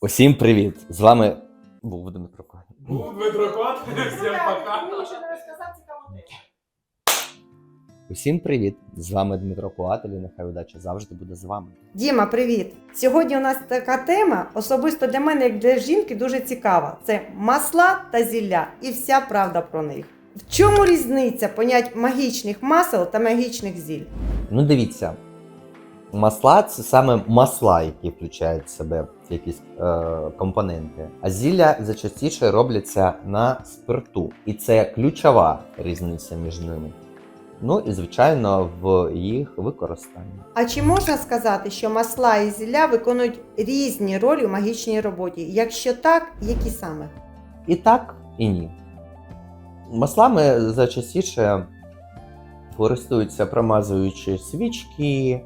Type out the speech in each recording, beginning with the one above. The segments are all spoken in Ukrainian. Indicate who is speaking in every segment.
Speaker 1: Усім привіт! З вами був Дмитро Кон.
Speaker 2: Був Дмитро Кот, всім пока.
Speaker 3: Мені ще не розказав.
Speaker 1: Усім привіт! З вами Дмитро Куатель і нехай удача завжди буде з вами.
Speaker 3: Діма, привіт! Сьогодні у нас така тема, особисто для мене, як для жінки, дуже цікава. Це масла та зілля і вся правда про них. В чому різниця понять магічних масел та магічних зіль?
Speaker 1: Ну дивіться, масла це саме масла, які включають в себе якісь е, компоненти. А зілля зачастіше робляться на спирту. І це ключова різниця між ними. Ну і звичайно в їх використанні.
Speaker 3: А чи можна сказати, що масла і зілля виконують різні ролі у магічній роботі? Якщо так, які саме?
Speaker 1: І так, і ні. Маслами зачастіше користуються промазуючи свічки,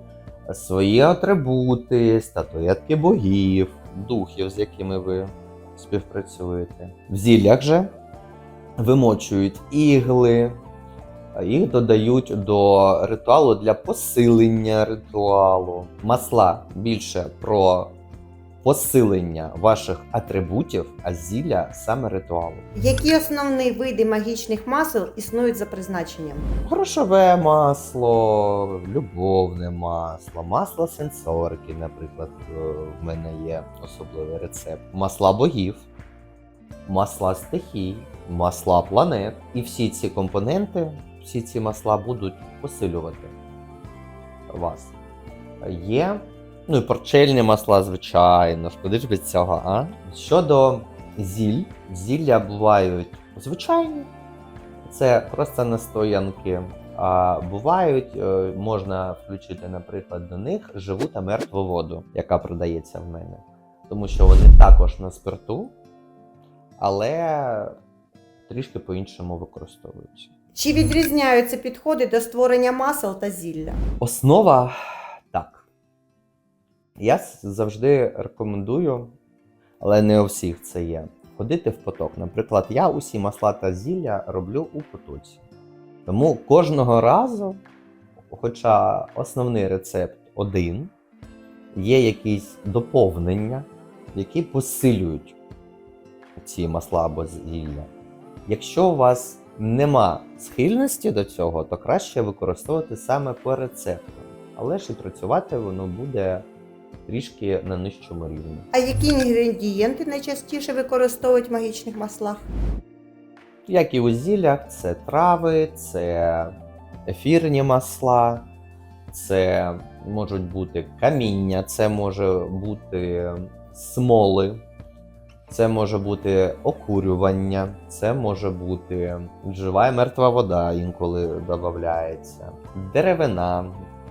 Speaker 1: свої атрибути, статуетки богів, духів, з якими ви співпрацюєте. В зіллях же вимочують ігли, їх додають до ритуалу для посилення ритуалу. Масла більше про посилення ваших атрибутів, а зілля саме ритуалу.
Speaker 3: Які основні види магічних масел існують за призначенням?
Speaker 1: Грошове масло, любовне масло, масло сенсорики, наприклад, е, в мене є особливий рецепт. Масла богів, масла стихій, масла планет. І всі ці компоненти, всі ці масла будуть посилювати вас. Є, ну і порчельні масла, звичайно ж, куди ж без цього, а? Щодо зіль, зілля бувають звичайні, це просто настоянки. А бувають, е, можна включити, наприклад, до них живу та мертву воду, яка продається в мене. Тому що вони також на спирту, але трішки по-іншому використовуються.
Speaker 3: Чи відрізняються підходи до створення масел та зілля?
Speaker 1: Основа. Я завжди рекомендую, але не у всіх це є. Ходити в поток. Наприклад, я усі масла та зілля роблю у потоці. Тому кожного разу, хоча основний рецепт один, є якісь доповнення, які посилюють ці масла або зілля. Якщо у вас нема схильності до цього, то краще використовувати саме по рецепту. Але ж і працювати воно буде трішки на нижчому рівні.
Speaker 3: А які інгредієнти найчастіше використовують в магічних маслах?
Speaker 1: Як і у зіллях, це трави, це ефірні масла, це можуть бути каміння, це може бути смоли, це може бути окурювання, це може бути жива і мертва вода, інколи додається, деревина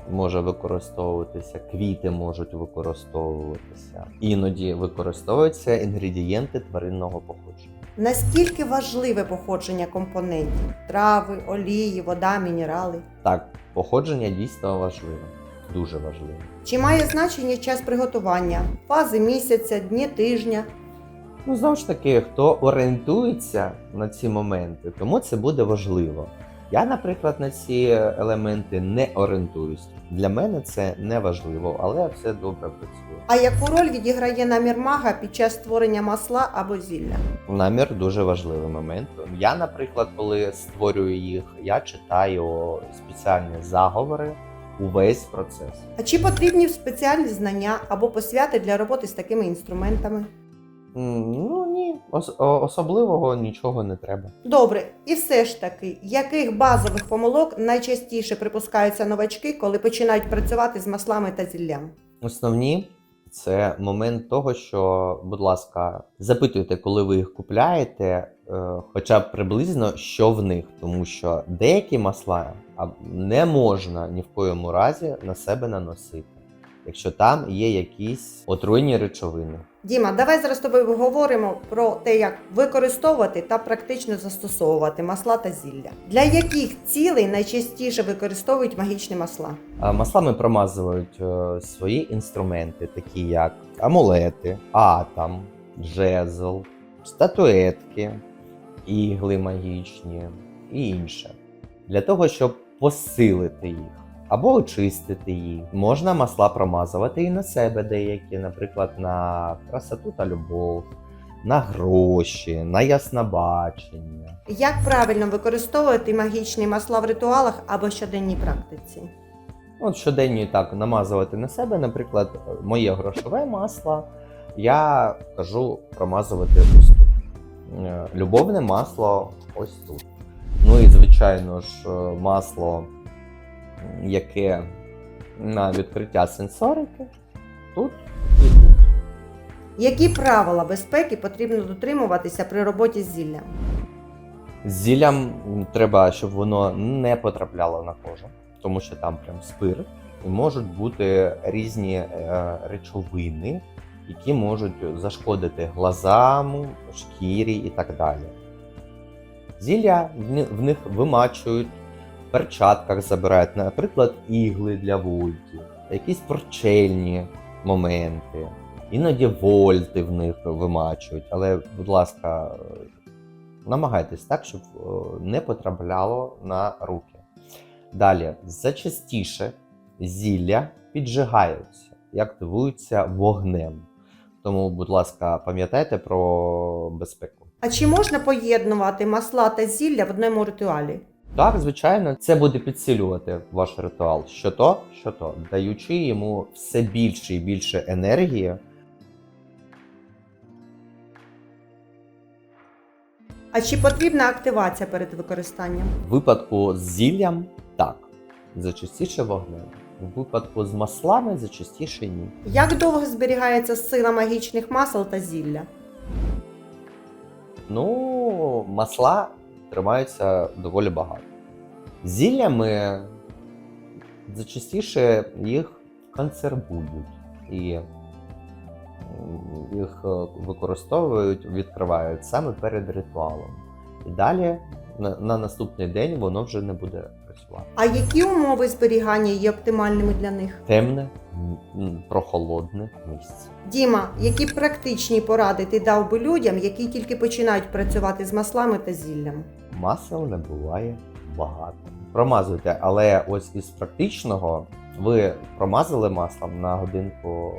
Speaker 1: може використовуватися, квіти можуть використовуватися. Іноді використовуються інгредієнти тваринного походження.
Speaker 3: Наскільки важливе походження компонентів? Трави, олії, вода, мінерали?
Speaker 1: Так, походження дійсно важливе, дуже важливе.
Speaker 3: Чи має значення час приготування, фази місяця, дні тижня?
Speaker 1: Ну, знову ж таки, хто орієнтується на ці моменти, тому це буде важливо. Я, наприклад, на ці елементи не орієнтуюсь. Для мене це не важливо, але все добре працює.
Speaker 3: А яку роль відіграє намір мага під час створення масла або зілля?
Speaker 1: Намір дуже важливий момент. Я, наприклад, коли створюю їх, я читаю спеціальні заговори увесь процес.
Speaker 3: А чи потрібні спеціальні знання або посвяти для роботи з такими інструментами?
Speaker 1: Ну ні, ос- особливого нічого не треба.
Speaker 3: Добре, і все ж таки, яких базових помилок найчастіше припускаються новачки, коли починають працювати з маслами та зіллям?
Speaker 1: Основні це момент того, що, будь ласка, запитуйте, коли ви їх купляєте, е, хоча б приблизно, що в них, тому що деякі масла не можна ні в коєму разі на себе наносити, якщо там є якісь отруйні речовини.
Speaker 3: Діма, давай зараз з тобою поговоримо про те, як використовувати та практично застосовувати масла та зілля. Для яких цілей найчастіше використовують магічні масла?
Speaker 1: Маслами промазують е, свої інструменти, такі як амулети, атом, жезл, статуетки, ігли магічні і інше. Для того, щоб посилити їх. Або очистити її. Можна масла промазувати і на себе деякі, наприклад, на красоту та любов, на гроші, на яснобачення.
Speaker 3: Як правильно використовувати магічні масла в ритуалах або щоденній практиці?
Speaker 1: От щоденні так намазувати на себе, наприклад, моє грошове масло, я кажу промазувати ось тут. Е, Любовне масло ось тут. Ну і звичайно ж, масло, яке на відкриття сенсорики, тут і тут.
Speaker 3: Які правила безпеки потрібно дотримуватися при роботі з зіллям?
Speaker 1: З зіллям треба, щоб воно не потрапляло на кожу, тому що там прям спирт, і можуть бути різні е, речовини, які можуть зашкодити глазам, шкірі і так далі. Зілля в них вимачують, перчатках забирають, наприклад, ігли для вольтів, якісь прочельні моменти, іноді вольти в них вимачують. Але, будь ласка, намагайтесь так, щоб е, не потрапляло на руки. Далі, зачастіше зілля піджигаються і активуються вогнем. Тому, будь ласка, пам'ятайте про безпеку.
Speaker 3: А чи можна поєднувати масла та зілля в одному ритуалі?
Speaker 1: Так, звичайно, це буде підсилювати ваш ритуал. Що то, що то, даючи йому все більше і більше енергії.
Speaker 3: А чи потрібна активація перед використанням?
Speaker 1: В випадку з зіллям так, зачастіше вогнем. В випадку з маслами зачастіше ні.
Speaker 3: Як довго зберігається сила магічних масел та зілля?
Speaker 1: Ну, масла тримаються доволі багато. Зіллями зачастіше їх консервують і їх е, використовують, відкривають саме перед ритуалом. І далі на, на наступний день воно вже не буде працювати.
Speaker 3: А які умови зберігання є оптимальними для них?
Speaker 1: Темне, прохолодне місце.
Speaker 3: Діма, які практичні поради ти дав би людям, які тільки починають працювати з маслами та зіллям?
Speaker 1: Масел не буває багато. Промазуйте, але ось із практичного ви промазали маслом на годинку,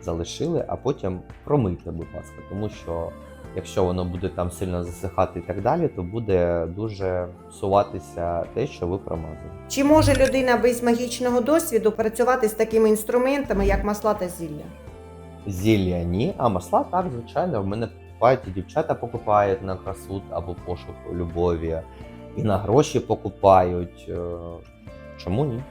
Speaker 1: залишили, а потім промийте, будь ласка, тому що якщо воно буде там сильно засихати і так далі, то буде дуже псуватися те, що ви промазали.
Speaker 3: Чи може людина без магічного досвіду працювати з такими інструментами, як масла та зілля?
Speaker 1: Зілля ні, а масла так, звичайно, в мене покупають і дівчата покупають на красу або пошук любові, і на гроші покупають. Е, Чому ні?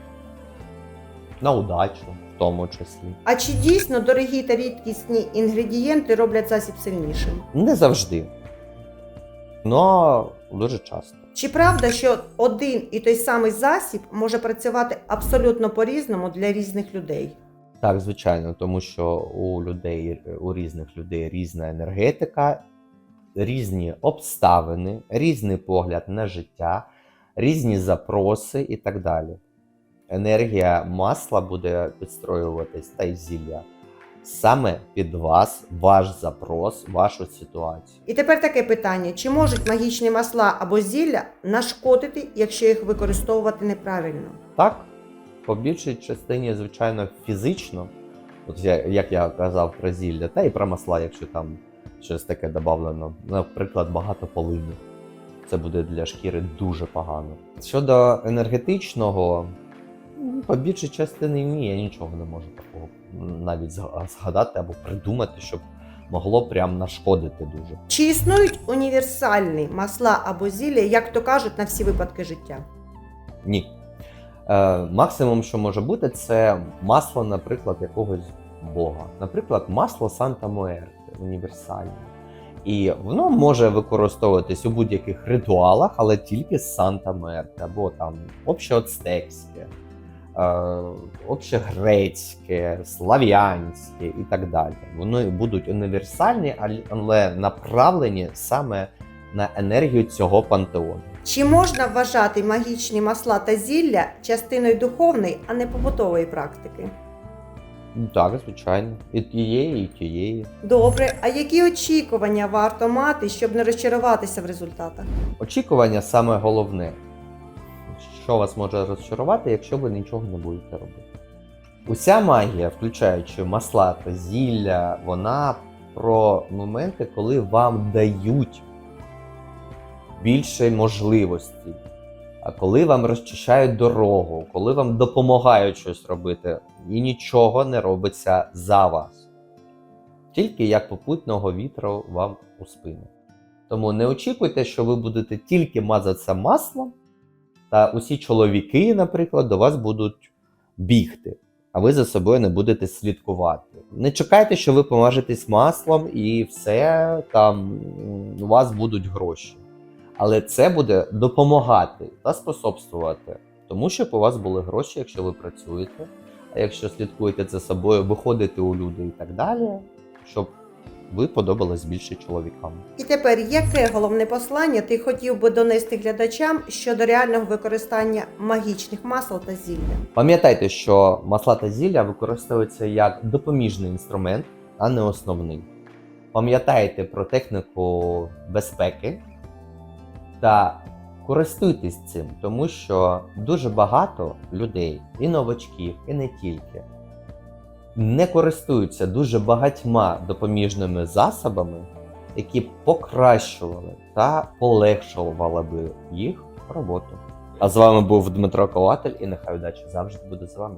Speaker 1: На удачу, в тому числі.
Speaker 3: А чи дійсно дорогі та рідкісні інгредієнти роблять засіб сильнішим?
Speaker 1: Не завжди. Но дуже часто.
Speaker 3: Чи правда, що один і той самий засіб може працювати абсолютно по-різному для різних людей?
Speaker 1: Так, звичайно, тому що у людей, у різних людей різна енергетика, різні обставини, різний погляд на життя, різні запроси і так далі. Енергія масла буде підстроюватись та й зілля саме під вас, ваш запрос, вашу ситуацію.
Speaker 3: І тепер таке питання: чи можуть магічні масла або зілля нашкодити, якщо їх використовувати неправильно?
Speaker 1: Так, по більшій частині, звичайно, фізично, от я, як я казав про зілля, та і про масла, якщо там щось таке додавлено, наприклад, багато полину. Це буде для шкіри дуже погано. Щодо енергетичного, ну, по більшій частині ні, я нічого не можу такого навіть згадати або придумати, щоб могло прям нашкодити дуже.
Speaker 3: Чи існують універсальні масла або зілля, як то кажуть, на всі випадки життя?
Speaker 1: Ні. Е, максимум, що може бути, це масло, наприклад, якогось бога. Наприклад, масло Санта Муерте універсальне. І воно може використовуватись у будь-яких ритуалах, але тільки Санта Муерте, або там общеоцтекське, е, общегрецьке, слав'янське і так далі. Вони будуть універсальні, але направлені саме на енергію цього пантеону.
Speaker 3: Чи можна вважати магічні масла та зілля частиною духовної, а не побутової практики?
Speaker 1: Ну, Так, звичайно. І тієї, і тієї.
Speaker 3: Добре, а які очікування варто мати, щоб не розчаруватися в результатах?
Speaker 1: Очікування саме головне. що вас може розчарувати, якщо ви нічого не будете робити. Уся магія, включаючи масла та зілля, вона про моменти, коли вам дають більше можливостей. А коли вам розчищають дорогу, коли вам допомагають щось робити, і нічого не робиться за вас. Тільки як попутного вітру вам у спину. Тому не очікуйте, що ви будете тільки мазатися маслом, та усі чоловіки, наприклад, до вас будуть бігти, а ви за собою не будете слідкувати. Не чекайте, що ви помажетесь маслом і все там у вас будуть гроші. Але це буде допомагати та способствувати тому, щоб у вас були гроші, якщо ви працюєте, а якщо слідкуєте за собою, виходите у люди і так далі, щоб ви подобались більше чоловікам.
Speaker 3: І тепер, яке головне послання ти хотів би донести глядачам щодо реального використання магічних масел та зілля?
Speaker 1: Пам'ятайте, що масла та зілля використовуються як допоміжний інструмент, а не основний. Пам'ятайте про техніку безпеки та користуйтесь цим, тому що дуже багато людей, і новачків, і не тільки, не користуються дуже багатьма допоміжними засобами, які покращували та полегшували би їх роботу. А з вами був Дмитро Кователь, і нехай удача завжди буде з вами.